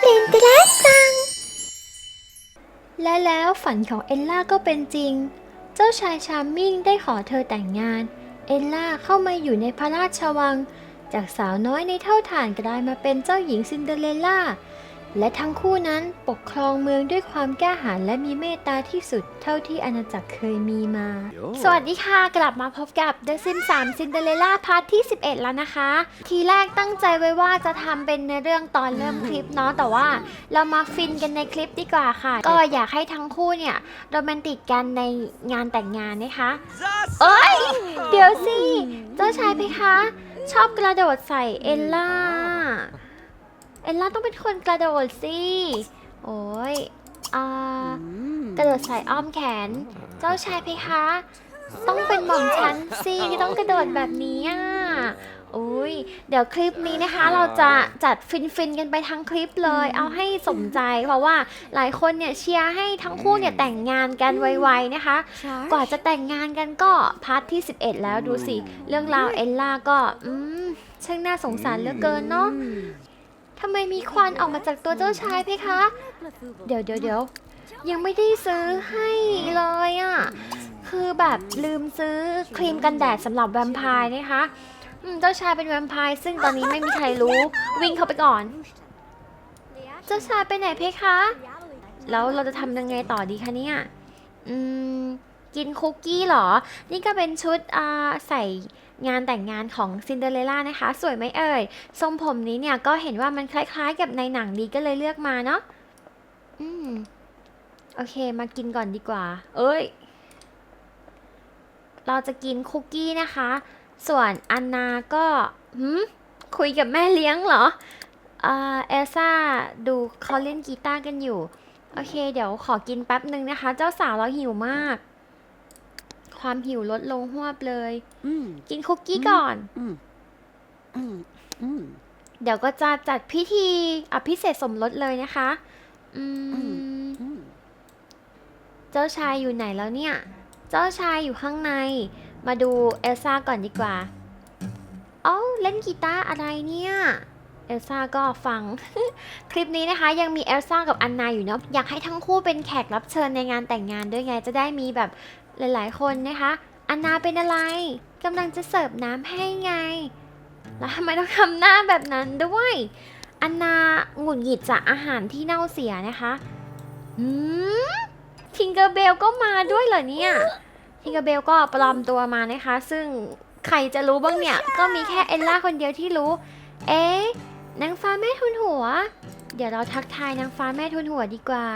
เล่นตรัสจัง และแล้วฝันของเอลล่าก็เป็นจริง เจ้าชายชามมิ่งได้ขอเธอแต่งงาน เอลล่าเข้ามาอยู่ในพระราชวัง จากสาวน้อยในเท่าฐานกลายมาเป็นเจ้าหญิงซินเดอเรลล่า และทั้งคู่นั้นปกครองเมืองด้วยความกล้าหาญและมีเมตตาที่สุดเท่าที่อาณาจักรเคยมีมา สวัสดีค่ะ กลับมาพบกับ The Sims 3 Cinderella พาร์ทที่ 11 แล้วนะคะ ทีแรกตั้งใจไว้ว่าจะทำเป็นในเรื่องตอนเริ่มคลิปเนาะแต่ว่าเรามาฟินกันในคลิปดีกว่าค่ะ ก็อยากให้ทั้งคู่เนี่ยโรแมนติกกันในงานแต่งงานนะคะเอ้ยเดี๋ยวสิ เจ้าชายเพคะ ชอบกระโดดใส่เอลล่า เอลล่าต้องเป็นคนกระโดดสิ โอ้ยอ่ากระโดดใส่อ้อมแขน เจ้าชายเพคะ ต้องเป็นหม่อมฉันสิต้องกระโดดแบบนี้อะอุ้ยเดี๋ยวคลิปนี้นะคะ เราจะจัดฟินๆกันไปทั้งคลิปเลย เอาให้สมใจ เพราะว่าหลายคนเนี่ยเชียร์ให้ทั้งคู่เนี่ยแต่งงานกันไวๆนะคะ กว่าจะแต่งงานกันก็พาร์ทที่ 11 แล้วดูสิ เรื่องราวเอลล่าก็ อืมช่างน่าสงสารเหลือเกินเนาะ ทำไมมีควันออกมาจากตัวเจ้าชายเพคะ เดี๋ยวเดี๋ยวเดี๋ยวยังไม่ได้ซื้อให้เลยอะ่ะ คือแบบลืมซื้อครีมกันแดดสำหรับแวมไพร์นะคะอืมเจ้าชายเป็นแวมไพร์ซึ่งตอนนี้ไม่มีใครรู้ วิ่งเข้าไปก่อน เจ้าชายไปไหนเพคะ แล้วเราจะทำยังไงต่อดีคะเนี่ย อืม กินคุกกี้เหรอ นี่ก็เป็นชุดอ่าใส่ งานแต่งงานของซินเดอเรลล่านะคะ สวยไหมเอ่ย ทรงผมนี้เนี่ยก็เห็นว่ามันคล้ายๆกับในหนังดีก็เลยเลือกมาเนาะอืมโอเคมากินก่อนดีกว่า เอ้ย เราจะกินคุกกี้นะคะ ส่วนอันนาก็หืมคุยกับแม่เลี้ยงเหรออ่าเอลซ่าดูเขาเล่นกีตาร์กันอยู่ โอเค เดี๋ยวขอกินแป๊บหนึ่งนะคะ เจ้าสาวเราหิวมาก ความหิวลดลงหวบเลย Mm, กินคุกกี้ก่อน mm, mm, mm. เดี๋ยวก็จะจัดพิธีอภิเษกสมรสเลยนะคะ อืม Mm. เจ้าชายอยู่ไหนแล้วเนี่ย เจ้าชายอยู่ข้างใน มาดูเอลซ่าก่อนดีกว่า เอ้าเล่นกีตาร์อะไรเนี่ย เอลซ่าก็ฟัง คลิปนี้นะคะยังมีเอลซ่ากับอันนาอยู่เนาะ อยากให้ทั้งคู่เป็นแขกรับเชิญในงานแต่งงานด้วยไง จะได้มีแบบ หลายๆ คนนะคะอันนาเป็นอะไรกำลังจะเสิร์ฟน้ำให้ไง แล้วทำไมต้องทำหน้าแบบนั้นด้วยอันนาหงุดหงิดจากอาหารที่เน่าเสียนะคะอืมทิงเกอร์เบลก็มาด้วยเหรอเนี่ยทิงเกอร์เบลก็ปลอมตัวมานะคะ ซึ่งใครจะรู้บ้างเนี่ย ก็มีแค่เอลล่าคนเดียวที่รู้ เอ๊ะนางฟ้าแม่ทุนหัว เดี๋ยวเราทักทายนางฟ้าแม่ทุนหัวดีกว่า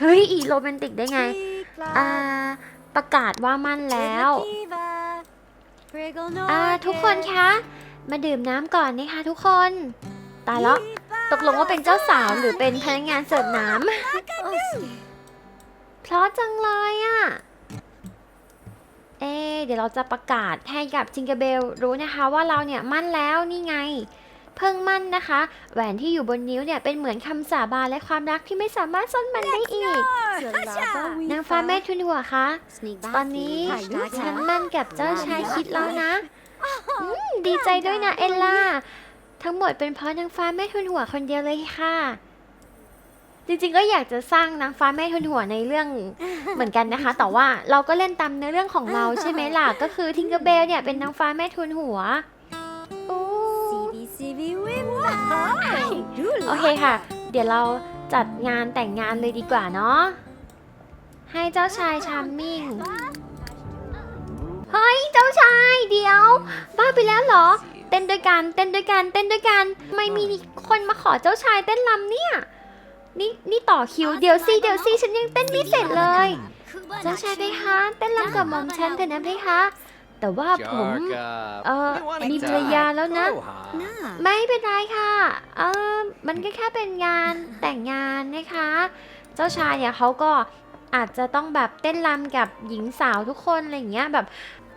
เฮ้ย อีโรแมนติกได้ไง อ่า ประกาศว่ามั่นแล้วอ่าทุกคนคะ มาดื่มน้ำก่อนนะคะทุกคน ตายแล้ว ตกลงว่าเป็นเจ้าสาวหรือเป็นพนักงานเสิร์ฟน้ำเพราะจังเลยอะ่ะ เอะเดี๋ยวเราจะประกาศให้กับจิงเกอร์เบลรู้นะคะว่าเราเนี่ยมั่นแล้วนี่ไง เพิ่งมั่นนะคะ แหวนที่อยู่บนนิ้วเนี่ยเป็นเหมือนคำสาบานและความรักที่ไม่สามารถซ่อนมันได้อีกนางฟ้าแม่ทุนหัวคะ ตอนนี้ฉันมั่นกับเจ้าชายคิดแล้วนะอืมดีใจด้วยนะเอลล่า ทั้งหมดเป็นเพราะนางฟ้าแม่ทุนหัวคนเดียวเลยค่ะ จริงๆก็อยากจะสร้างนางฟ้าแม่ทุนหัวในเรื่องเหมือนกันนะคะ แต่ว่าเราก็เล่นตามเนื้อเรื่องของเราใช่ไหมล่ะ ก็คือทิงเกอร์เบลเนี่ยเป็นนางฟ้าแม่ทุนหัวอู้ โอเคค่ะ เดี๋ยวเราจัดงานแต่งงานเลยดีกว่าเนาะ ให้เจ้าชายชามมิ่ง เฮ้ย เจ้าชายเดี๋ยว บ้าไปแล้วเหรอ เต้นด้วยกันเต้นด้วยกันเต้นด้วยกันไม่มีคนมาขอเจ้าชายเต้นรำเนี่ยนี่นี่ต่อคิวเดี๋ยวสิเดี๋ยวสิฉันยังเต้นไม่เสร็จเลย เจ้าชายเพคะ เต้นรำกับหม่อมฉันเถอะนะเพคะ แต่ว่าผม เอ่อมีภรรยาแล้วนะไม่เป็นไรค่ะ เออมันก็แค่เป็นงานแต่งงานนะคะ เจ้าชายเนี่ยเขาก็อาจจะต้องแบบเต้นรำกับหญิงสาวทุกคนอะไรอย่างเงี้ยแบบ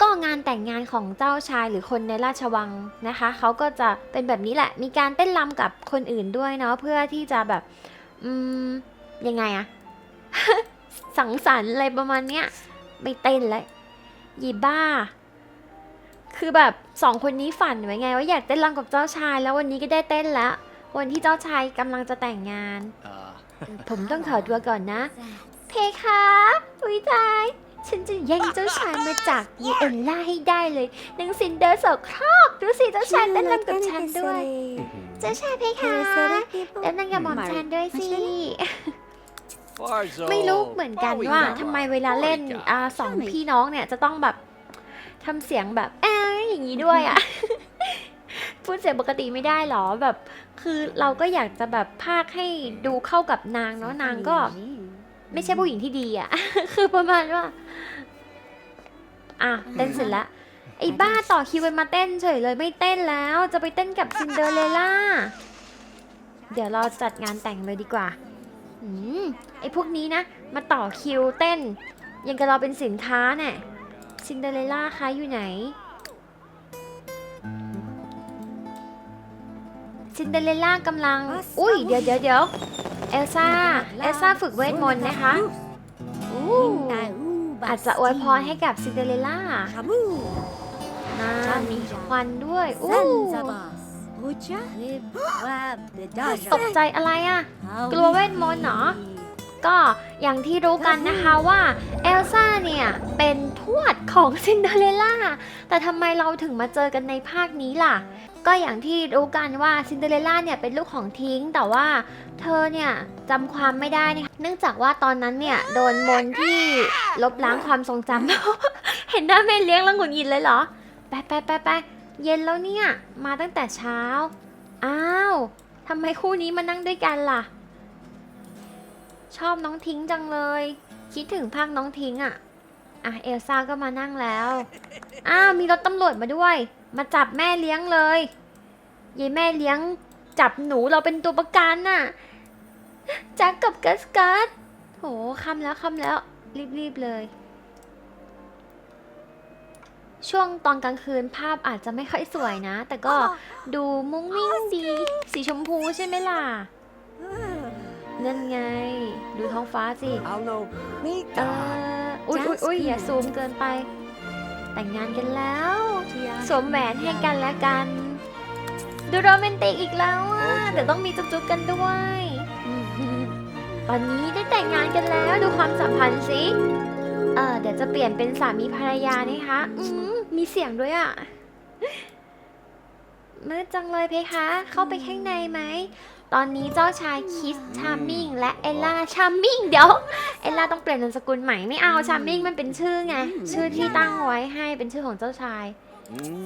ก็งานแต่งงานของเจ้าชายหรือคนในราชวังนะคะเขาก็จะเป็นแบบนี้แหละ มีการเต้นรำกับคนอื่นด้วยเนาะเพื่อที่จะแบบ อืม ยังไงอะ สังสรรค์อะไรประมาณเนี้ย ไม่เต้นเลยยีบ้า คือแบบสองคนนี้ฝันไว้ไงว่าอยากเต้นรำกับเจ้าชาย แล้ววันนี้ก็ได้เต้นแล้ววันที่เจ้าชายกำลังจะแต่งงานผมต้องถอดตัวก่อนนะ เพคะอุ้ยตาย ฉันจะแย่งเจ้าชายมาจากยีเอลล่าให้ได้เลยนางซินเดอร์โสโครกดูสิเจ้าชายเต้นรำกับฉันด้วย เจ้าชายเพคะเต้นรำกับหม่อมฉันด้วยสิ ไม่รู้เหมือนกันว่าทำไมเวลาเล่นอ่าสองพี่น้องเนี่ยจะต้องแบบ ทำเสียงแบบแอะอย่างนี้ด้วยอะ พูดเสียงปกติไม่ได้หรอแบบ คือเราก็อยากจะแบบพากให้ดูเข้ากับนางเนาะนางก็ ไม่ใช่ผู้หญิงที่ดีอะ คือประมาณว่า อะเต้นเสร็จแล้วไอ้บ้าต่อคิวไปมาเต้นเฉยเลยไม่เต้นแล้ว จะไปเต้นกับซินเดอเรลล่า เดี๋ยวเราจัดงานแต่งเลยดีกว่า อืมไอ้พวกนี้นะ มาต่อคิวเต้น ยังกับเราเป็นสินค้าเนี่ย ซินเดอเรลล่าคะอยู่ไหน ซินเดอเรลล่ากำลัง อุ้ยเดี๋ยวเดี๋ยวเดี๋ยวเอลซ่า เอลซ่าฝึกเวทมนต์นะคะอู้อาจจะอวยพรให้กับซินเดอเรลล่านะมีควันด้วยอู้ตกใจอะไรอะ กลัวเวทมนต์เหรอ ก็อย่างที่รู้กันนะคะว่าเอลซ่าเนี่ยเป็นทวดของซินเดอเรลล่า แต่ทำไมเราถึงมาเจอกันในภาคนี้ล่ะ ก็อย่างที่รู้กันว่าซินเดอเรลล่าเนี่ยเป็นลูกของทิ้ง แต่ว่าเธอเนี่ยจำความไม่ได้นะคะเนื่องจากว่าตอนนั้นเนี่ยโดนมนต์ที่ลบล้างความทรงจำเห็นหน้าแม่เลี้ยงแล้วหงุดหงิดเลยเหรอ ไปไปไปไปเย็นแล้วเนี่ย มาตั้งแต่เช้า อ้าวทำไมคู่นี้มานั่งด้วยกันล่ะ ชอบน้องทิ้งจังเลย คิดถึงภาคน้องทิ้งอะ่ะ อะเอลซ่าก็มานั่งแล้ว อ้าวมีรถตำรวจมาด้วย มาจับแม่เลี้ยงเลยยายแม่เลี้ยงจับหนูเราเป็นตัวประกันน่ะแจ็คกับกัสกัสโหคำแล้วคำแล้วรีบๆเลย ช่วงตอนกลางคืนภาพอาจจะไม่ค่อยสวยนะ แต่ก็ดูมุ้งมิ้งดี สีชมพูใช่ไหมล่ะ นั่นไง ดูท้องฟ้าสิเอออุ๊ยอุ๊ยอุ๊ยอย่าซูมเกินไป แต่งงานกันแล้ว สวมแหวนให้กันและกัน ดูโรแมนติกอีกแล้วอะเดี๋ยวต้องมีจุ๊บๆกันด้วยตอนนี้ได้แต่งงานกันแล้วดูความสัมพันธ์สิ เออเดี๋ยวจะเปลี่ยนเป็นสามีภรรยานะคะอืมมีเสียงด้วยอะมืดจังเลยเพคะ เข้าไปข้างในไหม ตอนนี้เจ้าชายคิสชาร์มิงและเอลล่าชาร์มิงเดี๋ยว เอลล่าต้องเปลี่ยนนามสกุลใหม่ไม่เอาชาร์มิงมันเป็นชื่อไง ชื่อที่ตั้งไว้ให้เป็นชื่อของเจ้าชาย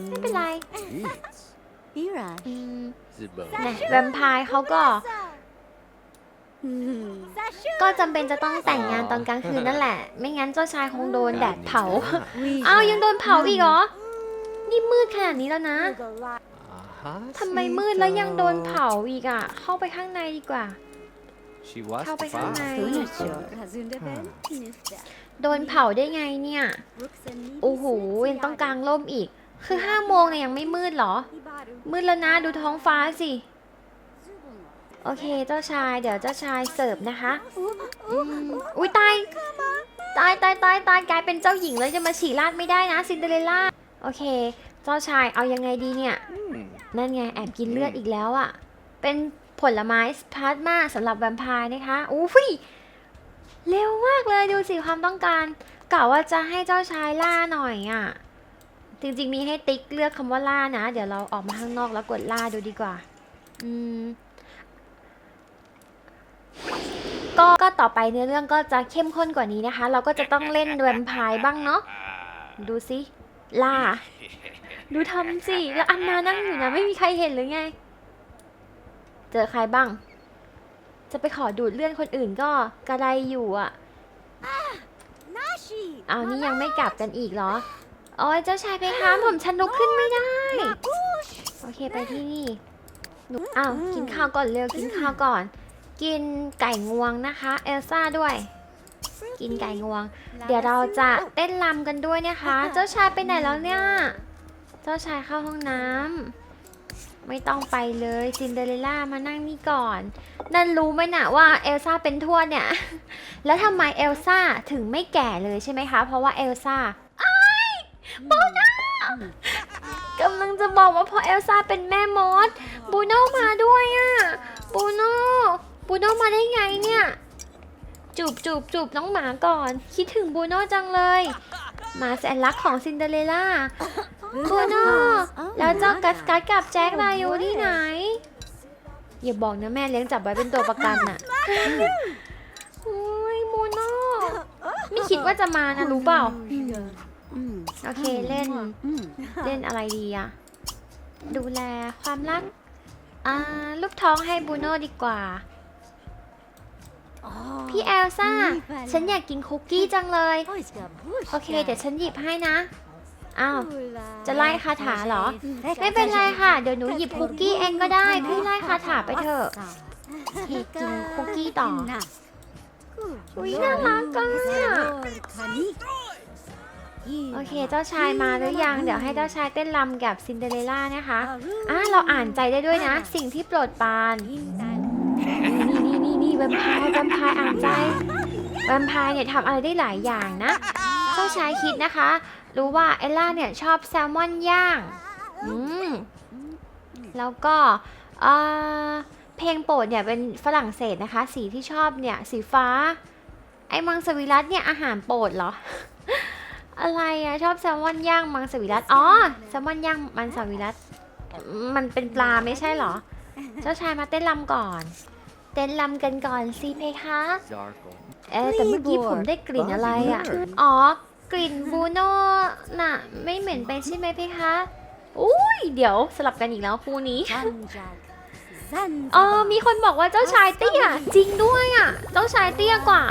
ไม่เป็นไรอืมนะแวมไพร์เขาก็ ก็จำเป็นจะต้องแต่งงานตอนกลางคืนนั่นแหละ ไม่งั้นเจ้าชายคงโดนแดดเผา อ้าวยังโดนเผาอีกเหรอ นี่มืดขนาดนี้แล้วนะ ทำไมมืดแล้วยังโดนเผาอีกอะ เข้าไปข้างในดีกว่า She was เข้าไปข้างใน fine. โดนเผาได้ไงเนี่ย โอ้โหยังต้องกางร่มอีก คือห้าโมงเนี่ยยังไม่มืดเหรอ มืดแล้วนะดูท้องฟ้าสิ โอเคเจ้าชายเดี๋ยวเจ้าชายเสิร์ฟนะคะอืมอุ้ยตาย ตายตายตายตายกลายเป็นเจ้าหญิงแล้วจะมาฉี่ราดไม่ได้นะซินเดอเรลล่า โอเค เจ้าชายเอายังไงดีเนี่ย Hmm. นั่นไงแอบกินเลือดอีกแล้วอะ่ะ เป็นผลไม้พลาสมาสำหรับแวมไพร์นะคะอู้ฟิเร็วมากเลยดูสิความต้องการกะว่าจะให้เจ้าชายล่าหน่อยอะ่ะ จริงๆมีให้ติ๊กเลือกคำว่าล่านะ เดี๋ยวเราออกมาข้างนอกแล้วกดล่าดูดีกว่า อืมก็ก็ต่อไปเนื้อเรื่องก็จะเข้มข้นกว่านี้นะคะ เราก็จะต้องเล่นแวมไพร์บ้างเนาะดูสิล่า ดูทำสิ แล้วอันนานั่งอยู่นะ ไม่มีใครเห็นหรือไง เจอใครบ้าง จะไปขอดูดเลื่อนคนอื่นก็กระไรอยู่อะอ้าวนี่ยังไม่กลับกันอีกเหรอ โอ้ยเจ้าชายไปค้ามผมฉันลุกขึ้นไม่ได้ โอเคไปที่นี่หนูอ้าวกินข้าวก่อนเร็วกินข้าวก่อน กินไก่งวงนะคะ เอลซ่าด้วย กินไก่งวง เดี๋ยวเราจะเต้นรำกันด้วยนะคะ เจ้าชายไปไหนแล้วเนี่ยเจ้าชายเข้าห้องน้ำไม่ต้องไปเลยซินเดอเรลล่ามานั่งนี่ก่อน นั่นรู้ไหมนะว่าเอลซ่าเป็นทวดเนี่ย แล้วทำไมเอลซ่าถึงไม่แก่เลยใช่ไหมคะ เพราะว่าเอลซ่าไอ้ายโนากำลังจะบอกว่าพอเอลซ่าเป็นแม่มดบูโน่มาด้วยอะบูโน่บูโน่มาได้ไงเนี่ยจูบจูบจูบน้องหมาก่อน คิดถึงบูโน่จังเลย หมาแสนรักของซินเดอเรลล่าบูโน่แล้วเจ้ากัสกัสกับแจ็คลาอยู่ที่ไหน อย่าบอกนะแม่เลี้ยงจับไว้เป็นตัวประกันอะโอ้ยบูโน่ไม่คิดว่าจะมานะรู้เปล่าอืมโอเคเล่นอืมเล่นอะไรดีอะดูแลความรัก อ่า ลูกท้องให้บูโน่ดีกว่า พี่เอลซ่า ฉันอยากกินคุกกี้จังเลย โอเค เดี๋ยวฉันหยิบให้นะ อ้าว จะไล่คาถาเหรอ ไม่เป็นไรค่ะ เดี๋ยวหนูหยิบคุกกี้เองก็ได้ พี่ไล่คาถาไปเถอะเฮกินคุกกี้ต่อ อุ๊ยน่ารักอะโอเค เจ้าชายมาหรือยัง เดี๋ยวให้เจ้าชายเต้นรำกับซินเดอเรลล่านะคะ อะเราอ่านใจได้ด้วยนะ สิ่งที่โปรดปรานนี่นี่นี่นี่ แวมไพร์แวมไพร์อ่านใจแวมไพร์เนี่ยทำอะไรได้หลายอย่างนะเจ้าชายคิดนะคะ รู้ว่าเอลล่าเนี่ยชอบแซลมอนย่างอืมแล้วก็เออเพลงโปรดเนี่ยเป็นฝรั่งเศสนะคะ สีที่ชอบเนี่ยสีฟ้า ไอ้มังสวิรัตเนี่ยอาหารโปรดเหรอ อะไรอะชอบแซลมอนย่างมังสวิรัตอ๋อแซลมอนย่างมังสวิรัตมันเป็นปลาไม่ใช่เหรอ เจ้าชายมาเต้นรำก่อน เต้นรำกันก่อนสิเพคะ Zarkle. เอ๊ะแต่เมื่อกี้ผมได้กลิ่นอะไรอะ อ๋อ กลิ่นบูโน่น่ะ ไม่เหม็นไปใช่ไหมเพคะ อุ้ยเดี๋ยวสลับกันอีกแล้วคู่นี้อ๋อมีคนบอกว่าเจ้าชายเตี้ย จริงด้วยอะ เจ้าชายเตี้ยกว่า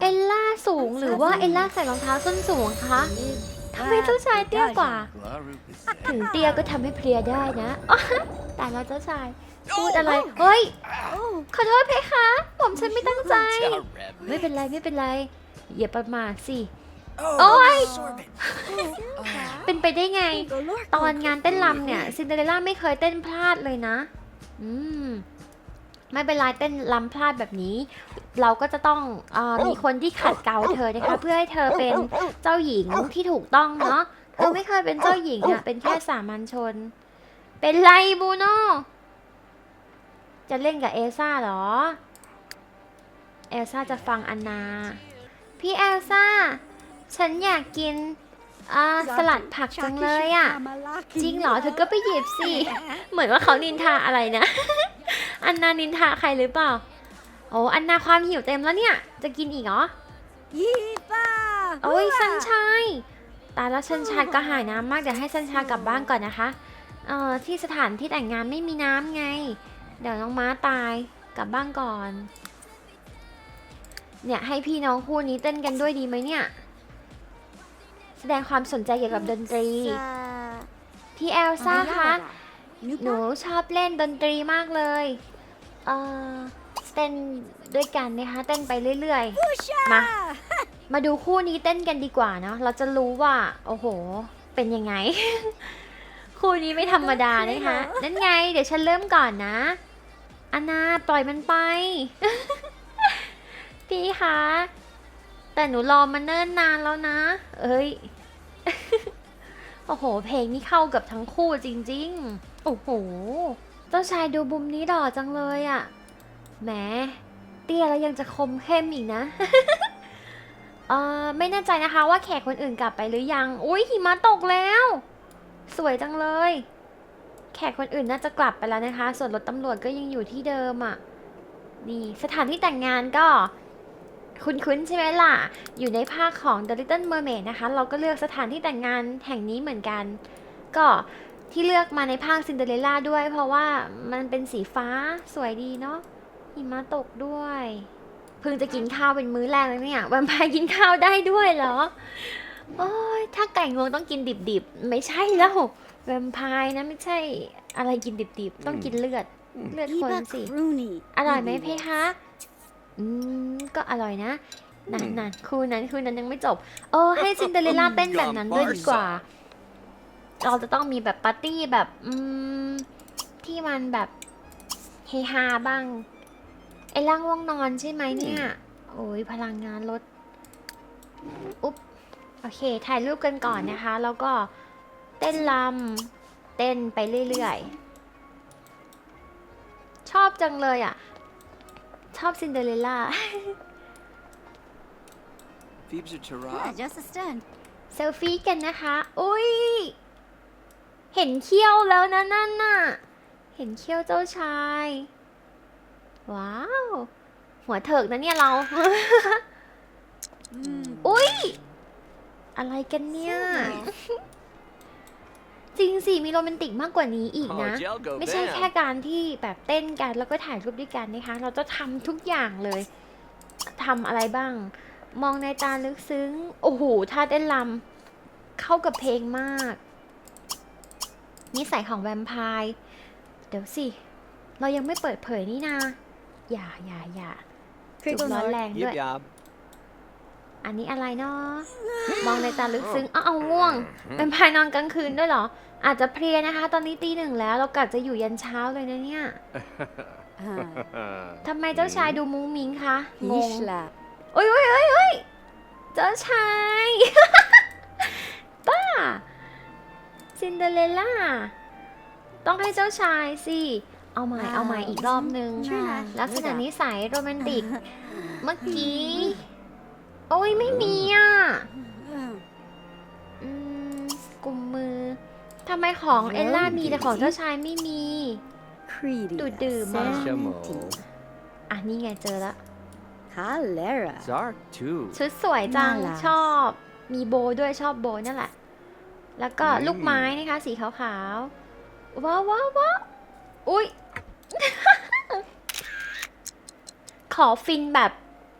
เอลล่าสูงหรือว่าเอลล่าใส่รองเท้าส้นสูงคะทำไมเจ้าชายเตี้ยกว่า ถึงเตี้ยก็ทำให้เพลียได้นะอ๋อแต่แล้วเจ้าชาย พูดอะไร เฮ้ย ขอโทษเพคะ ผมฉันไม่ตั้งใจ ไม่เป็นไรไม่เป็นไร อย่าประมาทสิ โอ้ย เป็นไปได้ไง ตอนงานเต้นรำเนี่ยซินเดอเรลล่าไม่เคยเต้นพลาดเลยนะ อืมไม่เป็นไรเต้นรำพลาดแบบนี้ เราก็จะต้องเออมีคนที่ขัดเกลาเธอนะคะ เพื่อให้เธอเป็นเจ้าหญิงที่ถูกต้องเนาะเธอไม่เคยเป็นเจ้าหญิงอะเป็นแค่สามัญชน เป็นไรบูโน่ จะเล่นกับเอลซ่าเหรอ เอลซ่าจะฟังอันนา พี่เอลซ่า ฉันอยากกินอ่าสลัดผักจังเลยอะจริงเหรอเธอก็ไปหยิบสิ เหมือนว่าเขานินทาอะไรนะ อันนานินทาใครหรือเปล่า โอ้อันนาความหิวเต็มแล้วเนี่ย จะกินอีกเหรอโอ้ยสันชายตายแล้วสันชายก็หายน้ำมากเดี๋ยวให้สันชายกลับบ้านก่อนนะคะ เอ่อที่สถานที่แต่งงานไม่มีน้ำไง เดี๋ยวน้องม้าตายกลับบ้านก่อน เนี่ยให้พี่น้องคู่นี้เต้นกันด้วยดีไหมเนี่ย แสดงความสนใจเกี่ยวกับดนตรี พี่เอลซ่าคะ หนูชอบเล่นดนตรีมากเลย เอ่อเต้นด้วยกันนะคะเต้นไปเรื่อยๆ มา มาดูคู่นี้เต้นกันดีกว่าเนาะ เราจะรู้ว่า โอ้โห เป็นยังไง คู่นี้ไม่ธรรมดานะคะนั่นไง เดี๋ยวฉันเริ่มก่อนนะอันนาปล่อยมันไป พี่คะแต่หนูรอมาเนิ่นนานแล้วนะ เอ้ย โอ้โห เพลงนี้เข้ากับทั้งคู่จริง ๆ โอ้โห เจ้าชายดูบุมนี้ดอจังเลยอะ่ะ แหม เตี้ยแล้วยังจะคมเข้มอีกนะ เออไม่แน่ใจนะคะว่าแขกคนอื่นกลับไปหรือยัง อุ้ยหิมะตกแล้ว สวยจังเลย แขกคนอื่นน่าจะกลับไปแล้วนะคะ ส่วนรถตำรวจก็ยังอยู่ที่เดิมอะ่ะ นี่สถานที่แต่งงานก็คุ้นๆใช่ไหมล่ะ อยู่ในภาคของ The Little Mermaid นะคะ เราก็เลือกสถานที่แต่งงานแห่งนี้เหมือนกัน ก็ที่เลือกมาในภาคซินเดอเรลล่าด้วย เพราะว่ามันเป็นสีฟ้าสวยดีเนาะหิมะตกด้วย เพิ่งจะกินข้าวเป็นมื้อแรกเลยเนี่ยวมไพร์กินข้าวได้ด้วยเหรอ โอ้ยถ้าไก่งวงต้องกินดิบๆ ไม่ใช่แล้วแวมไพร์นะไม่ใช่อะไรกินดิบๆ ต้องกินเลือด เลือดคนสิอร่อยไหมเพคะ อืม ก็อร่อยนะนั่นนั่นคู่นั้นคู่นั้นยังไม่จบเออให้ซินเดอเรลล่าเต้นแบบนั้นด้วยดีกว่า เราจะต้องมีแบบปาร์ตี้แบบ อืม ที่มันแบบเฮฮาบ้าง ไอ้ร่างว่วงนอนใช่ไหมเนี่ย โอ้ยพลังงานลด อุ๊บโอเค ถ่ายรูปกันก่อนนะคะ แล้วก็เต้นลำเต้นไปเรื่อยๆ ชอบจังเลยอะ ชอบซินเดอเรลล่า Phoebes or Yeah, Tara? just a stand. เซลฟี่กันนะคะ อุ้ย เห็นเขี้ยวแล้วนะนั่นน่ะ เห็นเขี้ยวเจ้าชาย ว้าว หัวเถิกนะเนี่ยเรา Mm. อุ้ย อะไรกันเนี่ย จริงสิมีโรแมนติกมากกว่านี้อีก Oh, นะ Jelgo ไม่ใช่ Bam. แค่การที่แบบเต้นกันแล้วก็ถ่ายรูปด้วยกันนะคะ เราจะทำทุกอย่างเลยทำอะไรบ้าง มองในตาลึกซึ้ง โอ้โหท่าเต้นลำเข้ากับเพลงมาก นิสัยของแวมไพร์เดี๋ยวสิ เรายังไม่เปิดเผยนี่นาอย่าอย่าอย่าจุบร้อนแรงด้วย Yip yab. อันนี้อะไรเนาะมองในตาลึกซึ้งอ้าวเอาง่วง เป็นภายนอนกลางคืนด้วยเหรอ อาจจะเพลียนะคะ ตอนนี้ตีหนึ่งแล้วเรากะจะอยู่ยันเช้าเลยนะเนี่ย Ah, ทำไมเจ้าชายดูมุ้งมิ้งคะงง Ishla. โอ้ยโอ้ยโอ้ยโอ้ยเจ้าชายป้าซินเดอเรลล่าต้องให้เจ้าชายสิเอาใหม่เอาใหม่อีกรอบนึง Nah, ลักษณะ Luna. นิสัยโรแมนติก เมื่อกี้ โอ้ยไม่มีอะ Mm. อืมกลุ่มมือทำไมของเอลล่ามีแต่ของเจ้าชายไม่มี Creedy. Tụi đường mà. Shamo. อะนี่ไงเจอแล้ว Calera. Zark too. ชุดสวยจัง น่ารัก ชอบ มีโบด้วยชอบโบนั่นแหละ แล้วก็อืม ลูกไม้นะคะ สีขาวๆ ว้าวว้าวว้าวอุ้ย ขอฟินแบบ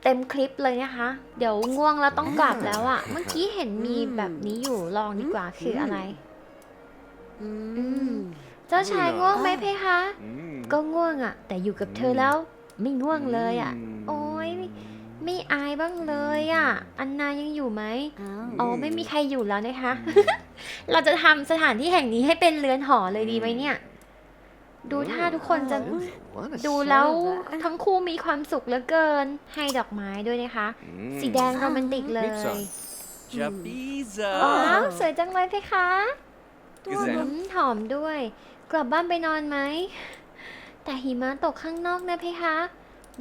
เต็มคลิปเลยนะคะ เดี๋ยวง่วงแล้วต้องกลับแล้วอะเมื่อกี้เห็นมีแบบนี้อยู่ลองดีกว่าคืออะไร Mm. เจ้าชายง่วงไหมเพคะ Mm. ก็ง่วงอะแต่อยู่กับเธอแล้ว ไม่ง่วงเลยอะ Mm. โอ๊ยไม่อายบ้างเลยอะอันนายังอยู่ไหม Oh. อ๋อไม่มีใครอยู่แล้วนะคะ เราจะทำสถานที่แห่งนี้ให้เป็นเรือนหอเลยดีไหมเนี่ย ดูท่าทุกคนจะ What a ดูแล้ว server ทั้งคู่มีความสุขเหลือเกิน ให้ดอกไม้ด้วยนะคะ Mm. สีแดงโรแมนติกเลย Mipsa. Jabiza. ว้าวสวยจังเลยเพคะกระแสอืมหอมด้วย กลับบ้านไปนอนไหม แต่หิมะตกข้างนอกนะเพคะ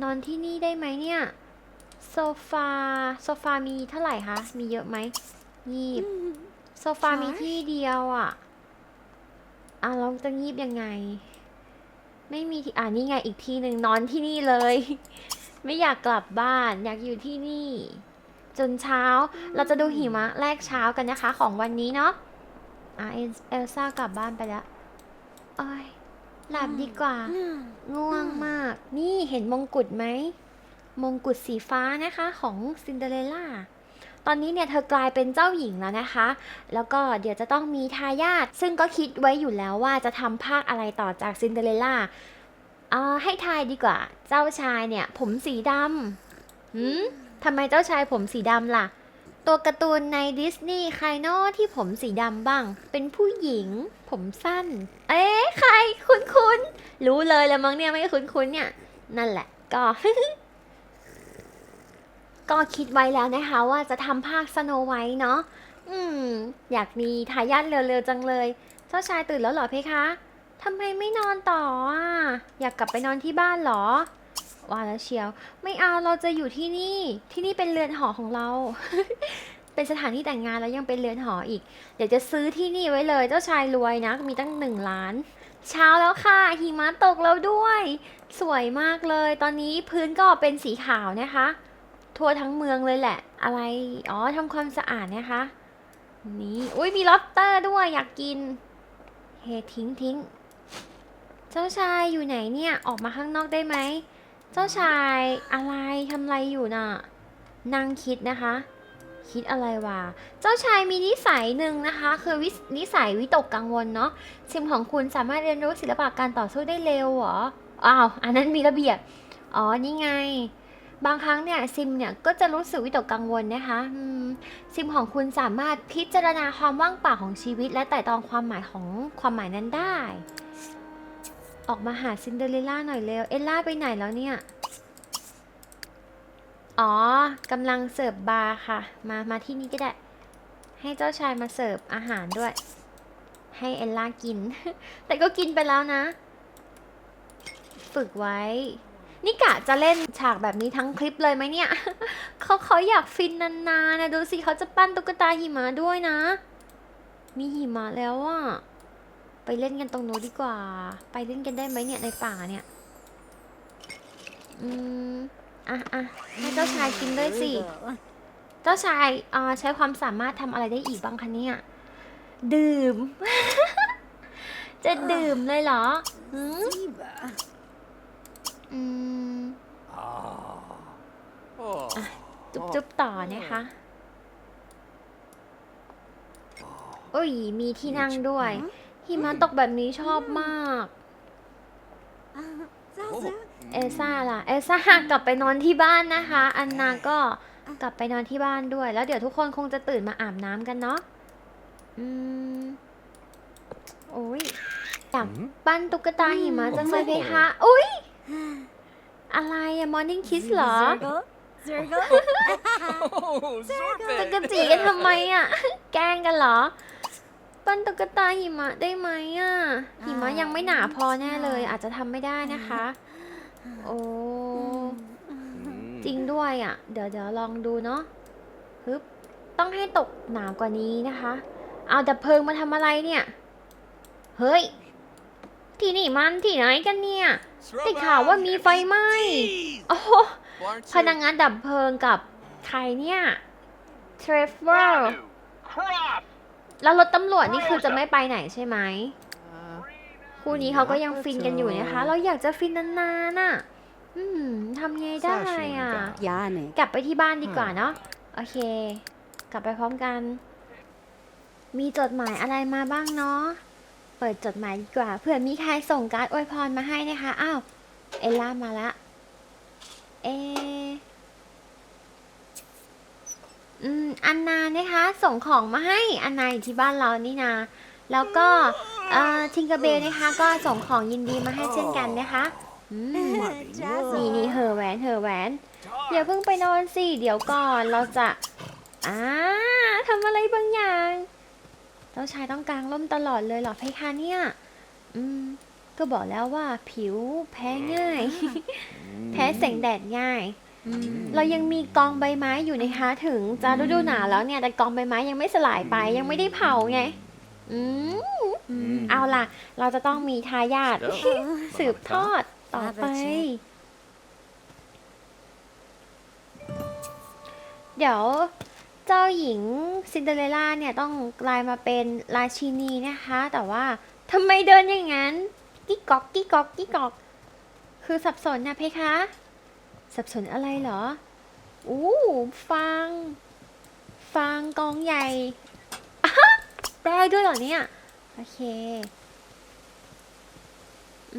นอนที่นี่ได้ไหมเนี่ย โซฟา โซฟามีเท่าไหร่คะ มีเยอะไหมงีบ โซฟาใช่มีที่เดียวอะอะเราจะงีบยังไง ไม่มีที่อ่านี่ไงอีกที่หนึ่งนอนที่นี่เลย ไม่อยากกลับบ้าน อยากอยู่ที่นี่ จนเช้าเราจะดูหิมะแรกเช้ากันนะคะ ของวันนี้เนาะอะเอลซ่ากลับบ้านไปแล้วโอ้ยหลับดีกว่า ง่วงมาก นี่เห็นมงกุฎไหม มงกุฎสีฟ้านะคะของซินเดอเรลล่า ตอนนี้เนี่ยเธอกลายเป็นเจ้าหญิงแล้วนะคะ แล้วก็เดี๋ยวจะต้องมีทายาทซึ่งก็คิดไว้อยู่แล้วว่าจะทำภาคอะไรต่อจากซินเดอเรลล่าอ่าให้ทายดีกว่า เจ้าชายเนี่ย ผมสีดำหืมทำไมเจ้าชายผมสีดำล่ะ ตัวการ์ตูนในดิสนีย์ใครเนอะที่ผมสีดำบ้าง เป็นผู้หญิง ผมสั้น เอ๊ะ ใคร คุ้นคุ้นรู้เลยแล้วมั้งเนี่ย ไม่คุ้นคุ้นเนี่ย นั่นแหละ ก็ ก็คิดไว้แล้วนะคะว่าจะทำภาคสโนไวท์เนาะ อืม อยากมีทายาทเร็วๆจังเลย เจ้าชายตื่นแล้วเหรอเพคะทำไมไม่นอนต่ออะ อยากกลับไปนอนที่บ้านเหรอ ว่าแล้วเชียว ไม่เอาเราจะอยู่ที่นี่ ที่นี่เป็นเรือนหอของเรา เป็นสถานที่แต่งงานแล้วยังเป็นเรือนหออีก เดี๋ยวจะซื้อที่นี่ไว้เลย เจ้าชายรวยนะ มีตั้งหนึ่งล้าน เช้าแล้วค่ะ หิมะตกแล้วด้วย สวยมากเลย ตอนนี้พื้นก็เป็นสีขาวนะคะ ทั่วทั้งเมืองเลยแหละ อะไร อ๋อทำความสะอาดนะคะ นี่ อุ้ยมีล็อบสเตอร์ด้วยอยากกิน เฮทิ้งทิ้ง เจ้าชายอยู่ไหนเนี่ย ออกมาข้างนอกได้ไหม เจ้าชายอะไรทำอะไรอยู่น่ะ นั่งคิดนะคะ คิดอะไรวะ เจ้าชายมีนิสัยหนึ่งนะคะ คือวิสนิสัยวิตกกังวลเนาะซิมของคุณสามารถเรียนรู้ศิลปะการต่อสู้ได้เร็วเหรอ อ้าว อันนั้นมีระเบียบ อ๋อ นี่ไง บางครั้งเนี่ยซิมเนี่ยก็จะรู้สึกวิตกกังวลนะคะซิมของคุณสามารถพิจารณาความว่างเปล่าของชีวิต และไต่ตองความหมายของความหมายนั้นได้ ออกมาหาซินเดอเรลล่าหน่อยเร็ว เอลล่าไปไหนแล้วเนี่ย อ๋อกำลังเสิร์ฟบาร์ค่ะ มามาที่นี่ก็ได้ ให้เจ้าชายมาเสิร์ฟอาหารด้วย ให้เอลล่ากิน แต่ก็กินไปแล้วนะ ฝึกไว้ นี่กะจะเล่นฉากแบบนี้ทั้งคลิปเลยไหมเนี่ยเขาเขาอยากฟินนานๆนะดูสิเขาจะปั้นตุ๊กตาหิมะด้วยนะ มีหิมะแล้วอะไปเล่นกันตรงโน้นดีกว่า ไปเล่นกันได้ไหมเนี่ยในป่าเนี่ย อืมอะอะให้เจ้าชายกินด้วยสิ เจ้าชายอ่าใช้ความสามารถทำอะไรได้อีกบ้างคะเนี่ย ดื่ม จะดื่มเลยเหรอหืม อืม Oh. จุ๊บจุ๊บต่อนะคะอุ้ย มีที่นั่งด้วย หิมะตกแบบนี้ชอบมาก Zazu. เอลซ่าล่ะ เอลซ่ากลับไปนอนที่บ้านนะคะ อันนาก็กลับไปนอนที่บ้านด้วย แล้วเดี๋ยวทุกคนคงจะตื่นมาอาบน้ำกันเนาะ อืม โอ้ยอยากหืมปั้นตุ๊กตาหิมะจังเลยเพคะ อุ้ย อะไรอะมอร์นิ่งคิสเหรอ Zergle. Zergle. Oh, จะ Zorbe. กระจีกันทำไมอะ แกล้งกันเหรอ ปั้นตุ๊กตาหิมะได้ไหมอะหิมะยังไม่หนาพอแน่เลย อาจจะทำไม่ได้นะคะ โอ้ Mm. จริงด้วยอะ เดี๋ยวเดี๋ยวลองดูเนาะฮึบต้องให้ตกหนากว่านี้นะคะ เอาดับเพลิงมาทำอะไรเนี่ย เฮ้ย ที่นี่มันที่ไหนกันเนี่ยได้ข่าวว่ามีไฟไหม้ โอ้โห Aren't พนักงานดับเพลิงกับใครเนี่ย เทรฟเวอร์แล้วรถตำรวจนี่คือจะไม่ไปไหนใช่ไหม Uh, คู่นี้เขาก็ยังฟินกันอยู่นะคะ เราอยากจะฟินนานๆน่ะ อืมทำไงได้อะ Yannick. กลับไปที่บ้านดีกว่าเนาะ โอเค กลับไปพร้อมกัน มีจดหมายอะไรมาบ้างเนาะ เปิดจดหมายดีกว่าเผื่อมีใครส่งการ์ดอวยพรมาให้นะคะ อ้าว เอลล่ามาละ เอ อืม อันนานะคะ ส่งของมาให้อันนาอยู่ที่บ้านเรานี่นา แล้วก็ เอ่อ ทิงเกอร์เบลนะคะ ก็ส่งของยินดีมาให้เช่นกันนะคะ อืม นี่นี่เหอแหวนเหอแหวนอย่าเพิ่งไปนอนสิ เดี๋ยวก่อนเราจะ อ่าทำอะไรบางอย่าง เจ้าชายต้องกางร่มตลอดเลยเหรอเพคะเนี่ย อืม ก็บอกแล้วว่าผิวแพ้ง่าย แพ้แสงแดดง่าย เรายังมีกองใบไม้อยู่นะคะถึงจะฤดูหนาวแล้วเนี่ยแต่กองใบไม้ยังไม่สลายไปยังไม่ได้เผาไง อืม Mm. เอาล่ะ เราจะต้องมีทายาทสืบทอดต่อไป เดี๋ยว เจ้าหญิงซินเดอเรลล่าเนี่ยต้องกลายมาเป็นราชินีนะคะ แต่ว่าทำไมเดินอย่างนั้นกิ๊กก๊อกกิ๊กก๊อกกิ๊กก๊อก คือสับสนนะเพคะ สับสนอะไรเหรออู้ฟังฟังกองใหญ่อะได้ด้วยเหรอเนี่ย โอเคอ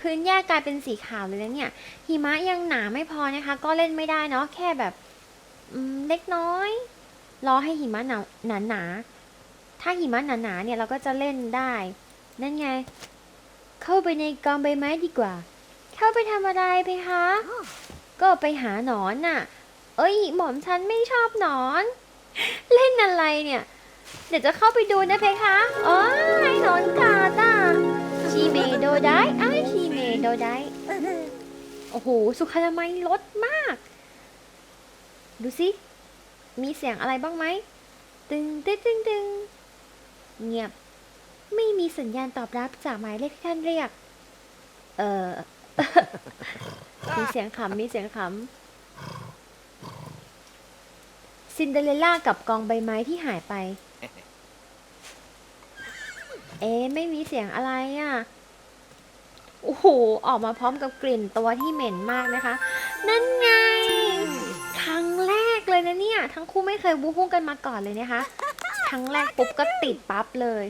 พื้นหญ้ากลายเป็นสีขาวเลยนะเนี่ยหิมะยังหนาไม่พอนะคะ ก็เล่นไม่ได้เนาะแค่แบบ อืมเล็กน้อย รอให้หิมะหนาหนาหนาถ้าหิมะหนาหนาๆเนี่ยเราก็จะเล่นได้ นั่นไง เข้าไปในกองใบไม้ดีกว่า เข้าไปทำอะไรไปคะ ก็ไปหาหนอนน่ะ เอ้ยหม่อมฉันไม่ชอบหนอน เล่นอะไรเนี่ย เดี๋ยวจะเข้าไปดูนะเพคะอ๋อไอ้หนอนกาดอะชีเมโดได้ไอ้ชีเมโดได้ โอ้โห สุขนามัยลดมาก ดูสิ มีเสียงอะไรบ้างไหม ตึงตึงตึงตึงเงียบ ไม่มีสัญญาณตอบรับจากหมายเลขที่ท่านเรียก เออมีเสียงขำมีเสียงขำซินเดอเรลล่ากับกองใบไม้ที่หายไป เอ๊ะไม่มีเสียงอะไรอะโอ้โห ออกมาพร้อมกับกลิ่นตัวที่เหม็นมากนะคะ นั่นไงครั้งแรก เลยนะเนี่ย ทั้งคู่ไม่เคยบูฮู้กันมาก่อนเลยนะคะครั้งแรกปุ๊บก็ติดปั๊บเลย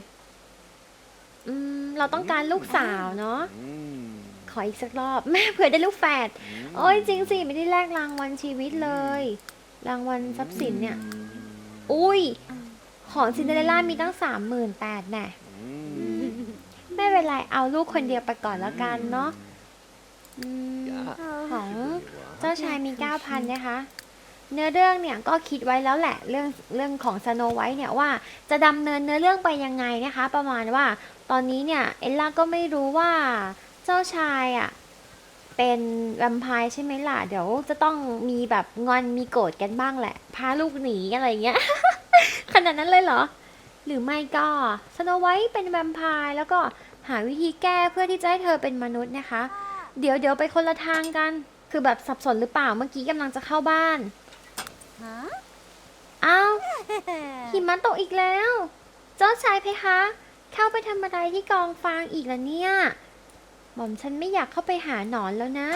อืม เราต้องการลูกสาวเนาะ Mm. ขออีกสักรอบ แม่เผื่อได้ลูกแฝด โอ้ยจริงสิ ไม่ได้แลกรางวัลชีวิตเลย รางวัลทรัพย์สินเนี่ย อุ้ย ของซินเดอเรลล่ามีตั้งสามหมื่นแปดแน่ Mm. ไม่เป็นไร เอาลูกคนเดียวไปก่อนแล้วกันเนาะอืม Yeah. ของเจ้าชายมีเก้าพันนะคะ เนื้อเรื่องเนี่ยก็คิดไว้แล้วแหละเรื่องเรื่องของสโนไวท์เนี่ยว่าจะดำเนินเนื้อเรื่องไปยังไงนะคะ ประมาณว่าตอนนี้เนี่ยเอลล่าก็ไม่รู้ว่าเจ้าชายอะ่ะเป็นแวมไพร์ใช่ไหมล่ะ เดี๋ยวจะต้องมีแบบงอนมีโกรธกันบ้างแหละ พาลูกหนีอะไรเงี้ย ขนาดนั้นเลยเหรอ หรือไม่ก็สโนไวท์เป็นแวมไพร์แล้วก็หาวิธีแก้เพื่อที่จะให้เธอเป็นมนุษย์นะคะ เดี๋ยวเดี๋ยวไปคนละทางกัน คือแบบสับสนหรือเปล่าเมื่อกี้กำลังจะเข้าบ้าน อ้าวหิมะตกอีกแล้ว เจ้าชายเพคะ เข้าไปทำอะไรที่กองฟางอีกล่ะเนี่ย หม่อมฉันไม่อยากเข้าไปหาหนอนแล้วนะ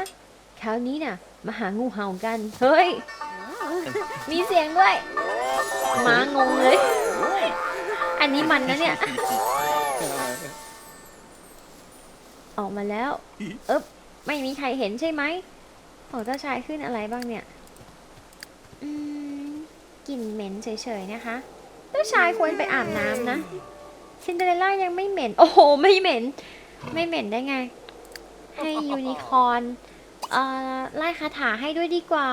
คราวนี้น่ะ มาหางูเห่ากัน เฮ้ย มีเสียงด้วยหมางงเลย อันนี้มันนะเนี่ย ออกมาแล้ว เอ๊บไม่มีใครเห็นใช่ไหมของเจ้าชายขึ้นอะไรบ้างเนี่ยอืม กลิ่นเหม็นเฉยๆนะคะเจ้าชายควรไปอาบน้ำนะซินเดอเรลล่ายังไม่เหม็น โอ้โห ไม่เหม็น ไม่เหม็นได้ไง ให้ยูนิคอร์นเอ่อไล่คาถาให้ด้วยดีกว่า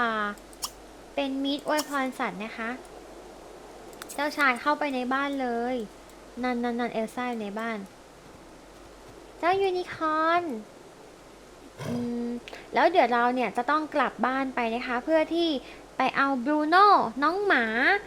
เป็นมิตรอวยพรสัตว์นะคะ เจ้าชายเข้าไปในบ้านเลย นันนันนันเอลซ่าอยู่ในบ้าน เจ้ายูนิคอร์นอืมแล้วเดี๋ยวเราเนี่ยจะต้องกลับบ้านไปนะคะ เพื่อที่ ไปเอาบรูโน่น้องหมา